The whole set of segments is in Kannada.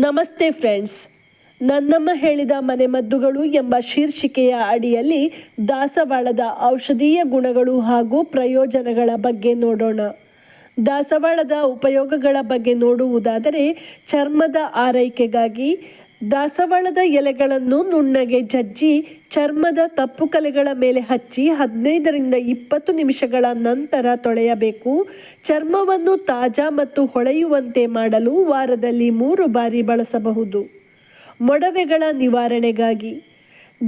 ನಮಸ್ತೆ ಫ್ರೆಂಡ್ಸ್. ನನ್ನಮ್ಮ ಹೇಳಿದ ಮನೆಮದ್ದುಗಳು ಎಂಬ ಶೀರ್ಷಿಕೆಯ ಅಡಿಯಲ್ಲಿ ದಾಸವಾಳದ ಔಷಧೀಯ ಗುಣಗಳು ಹಾಗೂ ಪ್ರಯೋಜನಗಳ ಬಗ್ಗೆ ನೋಡೋಣ. ದಾಸವಾಳದ ಉಪಯೋಗಗಳ ಬಗ್ಗೆ ನೋಡುವುದಾದರೆ ಚರ್ಮದ ಆರೈಕೆಗಾಗಿ ದಾಸವಾಳದ ಎಲೆಗಳನ್ನು ನುಣ್ಣಗೆ ಜಜ್ಜಿ, ಚರ್ಮದ ತಪ್ಪು ಕಲೆಗಳ ಮೇಲೆ ಹಚ್ಚಿ ಹದಿನೈದರಿಂದ ಇಪ್ಪತ್ತು ನಿಮಿಷಗಳ ನಂತರ ತೊಳೆಯಬೇಕು. ಚರ್ಮವನ್ನು ತಾಜಾ ಮತ್ತು ಹೊಳೆಯುವಂತೆ ಮಾಡಲು ವಾರದಲ್ಲಿ ಮೂರು ಬಾರಿ ಬಳಸಬಹುದು. ಮೊಡವೆಗಳ ನಿವಾರಣೆಗಾಗಿ.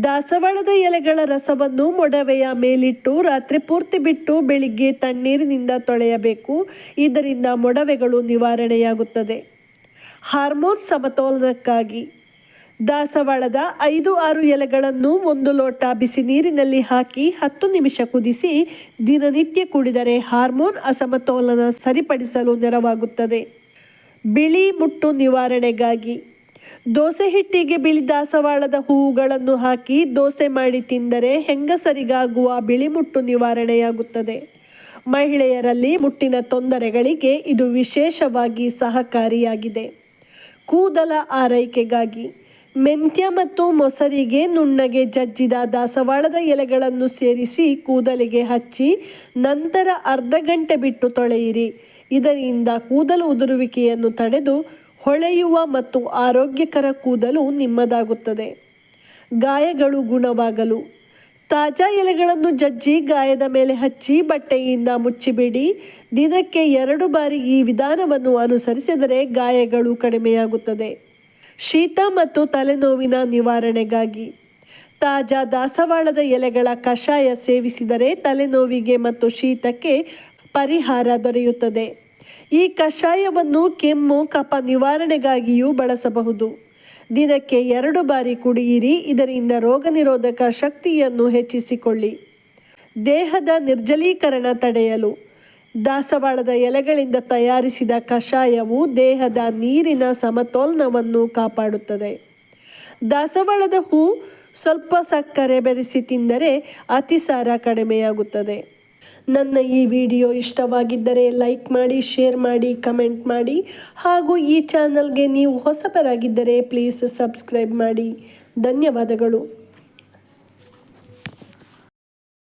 ದಾಸವಾಳದ ಎಲೆಗಳ ರಸವನ್ನು ಮೊಡವೆಯ ಮೇಲಿಟ್ಟು ರಾತ್ರಿ ಪೂರ್ತಿ ಬಿಟ್ಟು ಬೆಳಿಗ್ಗೆ ತಣ್ಣೀರಿನಿಂದ ತೊಳೆಯಬೇಕು. ಇದರಿಂದ ಮೊಡವೆಗಳು ನಿವಾರಣೆಯಾಗುತ್ತದೆ. ಹಾರ್ಮೋನ್ ಸಮತೋಲನಕ್ಕಾಗಿ. ದಾಸವಾಳದ ಐದು ಆರು ಎಲೆಗಳನ್ನು ಒಂದು ಲೋಟ ಬಿಸಿ ನೀರಿನಲ್ಲಿ ಹಾಕಿ ಹತ್ತು ನಿಮಿಷ ಕುದಿಸಿ ದಿನನಿತ್ಯ ಕುಡಿದರೆ ಹಾರ್ಮೋನ್ ಅಸಮತೋಲನ ಸರಿಪಡಿಸಲು ನೆರವಾಗುತ್ತದೆ. ಬಿಳಿ ಮುಟ್ಟು ನಿವಾರಣೆಗಾಗಿ ದೋಸೆ ಹಿಟ್ಟಿಗೆ ಬಿಳಿ ದಾಸವಾಳದ ಹೂವುಗಳನ್ನು ಹಾಕಿ ದೋಸೆ ಮಾಡಿ ತಿಂದರೆ ಹೆಂಗಸರಿಗಾಗುವ ಬಿಳಿ ಮುಟ್ಟು ನಿವಾರಣೆಯಾಗುತ್ತದೆ. ಮಹಿಳೆಯರಲ್ಲಿ ಮುಟ್ಟಿನ ತೊಂದರೆಗಳಿಗೆ ಇದು ವಿಶೇಷವಾಗಿ ಸಹಕಾರಿಯಾಗಿದೆ. ಕೂದಲ ಆರೈಕೆಗಾಗಿ ಮೆಂತ್ಯ ಮತ್ತು ಮೊಸರಿಗೆ ನುಣ್ಣಗೆ ಜಜ್ಜಿದ ದಾಸವಾಳದ ಎಲೆಗಳನ್ನು ಸೇರಿಸಿ ಕೂದಲಿಗೆ ಹಚ್ಚಿ ನಂತರ ಅರ್ಧ ಗಂಟೆ ಬಿಟ್ಟು ತೊಳೆಯಿರಿ. ಇದರಿಂದ ಕೂದಲು ಉದುರುವಿಕೆಯನ್ನು ತಡೆದು ಹೊಳೆಯುವ ಮತ್ತು ಆರೋಗ್ಯಕರ ಕೂದಲು ನಿಮ್ಮದಾಗುತ್ತದೆ. ಗಾಯಗಳು ಗುಣವಾಗಲು. ತಾಜಾ ಎಲೆಗಳನ್ನು ಜಜ್ಜಿ ಗಾಯದ ಮೇಲೆ ಹಚ್ಚಿ ಬಟ್ಟೆಯಿಂದ ಮುಚ್ಚಿಬಿಡಿ. ದಿನಕ್ಕೆ ಎರಡು ಬಾರಿ ಈ ವಿಧಾನವನ್ನು ಅನುಸರಿಸಿದರೆ ಗಾಯಗಳು ಕಡಿಮೆಯಾಗುತ್ತದೆ. ಶೀತ ಮತ್ತು ತಲೆನೋವಿನ ನಿವಾರಣೆಗಾಗಿ. ತಾಜಾ ದಾಸವಾಳದ ಎಲೆಗಳ ಕಷಾಯ ಸೇವಿಸಿದರೆ ತಲೆನೋವಿಗೆ ಮತ್ತು ಶೀತಕ್ಕೆ ಪರಿಹಾರ ದೊರೆಯುತ್ತದೆ. ಈ ಕಷಾಯವನ್ನು ಕೆಮ್ಮು, ಕಫ ನಿವಾರಣೆಗಾಗಿಯೂ ಬಳಸಬಹುದು. ದಿನಕ್ಕೆ ಎರಡು ಬಾರಿ ಕುಡಿಯಿರಿ, ಇದರಿಂದ ರೋಗ ನಿರೋಧಕ ಶಕ್ತಿಯನ್ನು ಹೆಚ್ಚಿಸಿಕೊಳ್ಳಿ. ದೇಹದ ನಿರ್ಜಲೀಕರಣ ತಡೆಯಲು. ದಾಸವಾಳದ ಎಲೆಗಳಿಂದ ತಯಾರಿಸಿದ ಕಷಾಯವು ದೇಹದ ನೀರಿನ ಸಮತೋಲನವನ್ನು ಕಾಪಾಡುತ್ತದೆ. ದಾಸವಾಳದ ಹೂ ಸ್ವಲ್ಪ ಸಕ್ಕರೆ ಬೆರೆಸಿ ತಿಂದರೆ ಅತಿಸಾರ ಕಡಿಮೆಯಾಗುತ್ತದೆ. ನನ್ನ ಈ ವಿಡಿಯೋ ಇಷ್ಟವಾಗಿದ್ದರೆ ಲೈಕ್ ಮಾಡಿ, ಶೇರ್ ಮಾಡಿ, ಕಮೆಂಟ್ ಮಾಡಿ ಹಾಗೂ ಈ ಚಾನಲ್ಗೆ ನೀವು ಹೊಸಬರಾಗಿದ್ದರೆ ಪ್ಲೀಸ್ ಸಬ್ಸ್ಕ್ರೈಬ್ ಮಾಡಿ. ಧನ್ಯವಾದಗಳು.